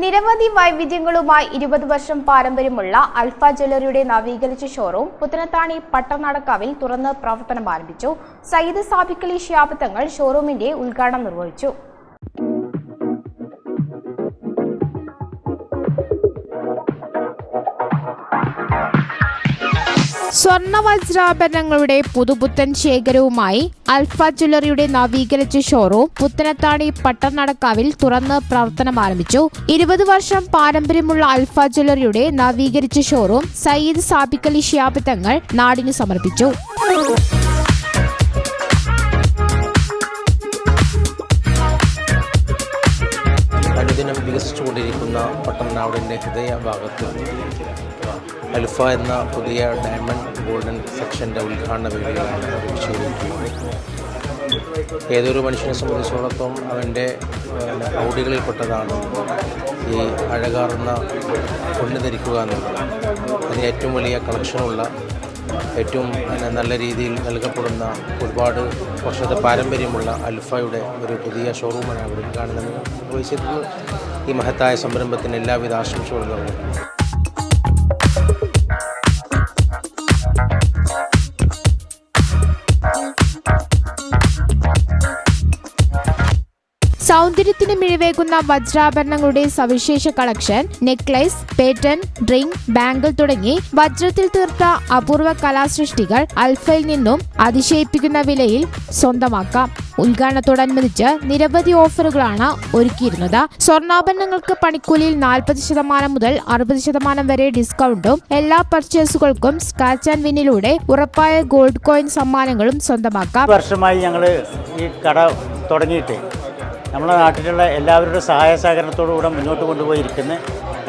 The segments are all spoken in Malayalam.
നിരവധി വൈവിധ്യങ്ങളുമായി ഇരുപത് വർഷം പാരമ്പര്യമുള്ള അൽഫ ജ്വല്ലറിയുടെ നവീകരിച്ച ഷോറൂം പുത്തനത്താണി പട്ടനാടക്കാവിൽ തുറന്ന് പ്രവർത്തനം ആരംഭിച്ചു. സയ്യിദ് സാബിക്കലി ഷിയാബത്തങ്ങൾ ഷോറൂമിന്റെ ഉദ്ഘാടനം നിർവഹിച്ചു. സ്വർണ വജ്രാഭരണങ്ങളുടെ പുതുപുത്തൻ ശേഖരവുമായി അൽഫ ജ്വല്ലറിയുടെ നവീകരിച്ച ഷോറൂം പുത്തനത്താണി പട്ടണടക്കാവിൽ തുറന്ന് പ്രവർത്തനം ആരംഭിച്ചു. ഇരുപത് വർഷം പാരമ്പര്യമുള്ള അൽഫ ജ്വല്ലറിയുടെ നവീകരിച്ച ഷോറൂം സയ്യിദ് സാബിക്കലി ഷിയാബ് തങ്ങൾ നാടിന് സമർപ്പിച്ചു. വികസിച്ചുകൊണ്ടിരിക്കുന്ന പട്ടണനാടിന്റെ ഹൃദയഭാഗത്ത് അൽഫ എന്ന പുതിയ ഡയമണ്ട് ഗോൾഡൻ സെക്ഷന്റെ ഉദ്ഘാടന വേദികളാണ് ഏതൊരു മനുഷ്യനെ സംബന്ധിച്ചിടത്തോളം അവന്റെ ഔടികളിൽപ്പെട്ടതാണ് ഈ അഴകാർന്ന പൊണ്ണു ധരിക്കുക എന്നുള്ളത്. അതിന് ഏറ്റവും വലിയ കളക്ഷനുള്ള ഏറ്റവും നല്ല രീതിയിൽ നൽകപ്പെടുന്ന ഒരുപാട് വർഷത്തെ പാരമ്പര്യമുള്ള അൽഫയുടെ ഒരു പുതിയ ഷോറൂമാണ് അവിടെ കാണുന്നത് നിർവഹിച്ചിട്ടുള്ളത് ഈ മഹത്തായ സംരംഭത്തിന് എല്ലാവിധ ആശംസകളും നൽകുന്നു സൗന്ദര്യത്തിന് മിഴിവേകുന്ന വജ്രാഭരണങ്ങളുടെ സവിശേഷ കളക്ഷൻ നെക്ലൈസ് പേറ്റൻ റിംഗ് ബാങ്കിൾ തുടങ്ങി വജ്രത്തിൽ തീർത്ത അപൂർവ കലാസൃഷ്ടികൾ അൽഫയിൽ നിന്നും അതിശയിപ്പിക്കുന്ന വിലയിൽ സ്വന്തമാക്കാം. ഉദ്ഘാടനത്തോടനുബന്ധിച്ച് നിരവധി ഓഫറുകളാണ് ഒരുക്കിയിരുന്നത്. സ്വർണാഭരണങ്ങൾക്ക് പണിക്കൂലിയിൽ നാൽപ്പത് ശതമാനം മുതൽ അറുപത് ശതമാനം വരെ ഡിസ്കൗണ്ടും എല്ലാ പർച്ചേസുകൾക്കും സ്ക്രാച്ച് ആൻഡ് വിന്നിലൂടെ ഉറപ്പായ ഗോൾഡ് കോയിൻ സമ്മാനങ്ങളും സ്വന്തമാക്കാം. വർഷമായി ഞങ്ങൾ ഈ കട തുടങ്ങിയിട്ട്. നമ്മുടെ നാട്ടിലുള്ള എല്ലാവരുടെ സഹായ സഹകരണത്തോടുകൂടെ മുന്നോട്ട് കൊണ്ടുപോയിരിക്കുന്നത്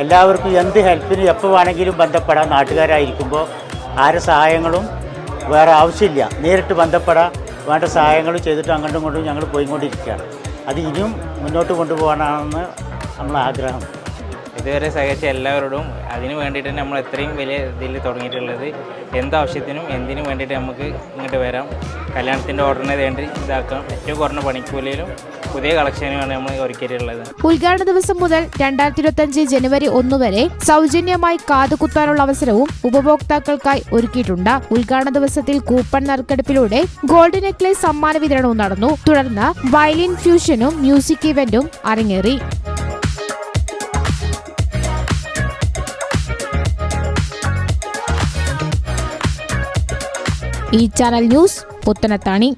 എല്ലാവർക്കും എന്ത് ഹെൽപ്പിന് എപ്പോൾ വേണമെങ്കിലും ബന്ധപ്പെടാം. നാട്ടുകാരായിരിക്കുമ്പോൾ ആരുടെ സഹായങ്ങളും വേറെ ആവശ്യമില്ല. നേരിട്ട് ബന്ധപ്പെടാം. വേണ്ട സഹായങ്ങൾ ചെയ്തിട്ട് അങ്ങോട്ടും ഇങ്ങോട്ടും ഞങ്ങൾ പോയിക്കൊണ്ടിരിക്കുകയാണ്. അത് ഇനിയും മുന്നോട്ട് കൊണ്ടുപോകാനാണെന്ന് നമ്മൾ ആഗ്രഹം ഇതുവരെ സഹകരിച്ച എല്ലാവരോടും അതിന് വേണ്ടിയിട്ട് നമ്മൾ എത്രയും വലിയ ഇതിൽ തുടങ്ങിയിട്ടുള്ളത് എന്താവശ്യത്തിനും എന്തിനു വേണ്ടിയിട്ട് നമുക്ക് ഇങ്ങോട്ട് വരാം. കല്യാണത്തിന്റെ ഓർഡറിനെ വേണ്ടി ഇതാക്കാം. ഏറ്റവും കുറഞ്ഞ പണിക്കൂലിയിലും പുതിയ കളക്ഷനുമാണ് നമ്മൾ ഒരുക്കിയിട്ടുള്ളത്. ഉദ്ഘാടന ദിവസം മുതൽ രണ്ടായിരത്തി ഇരുപത്തി ജനുവരി ഒന്ന് വരെ സൗജന്യമായി കാതുകുത്താനുള്ള അവസരവും ഉപഭോക്താക്കൾക്കായി ഒരുക്കിയിട്ടുണ്ട്. ഉദ്ഘാടന ദിവസത്തിൽ കൂപ്പൺ നറുക്കെടുപ്പിലൂടെ ഗോൾഡ് നെക്ലേസ് സമ്മാന വിതരണവും നടന്നു. തുടർന്ന് വയലിൻ ഫ്യൂഷനും മ്യൂസിക് ഇവന്റും അരങ്ങേറി. ഈ ചാനൽ ന്യൂസ് പുത്തനത്താണി.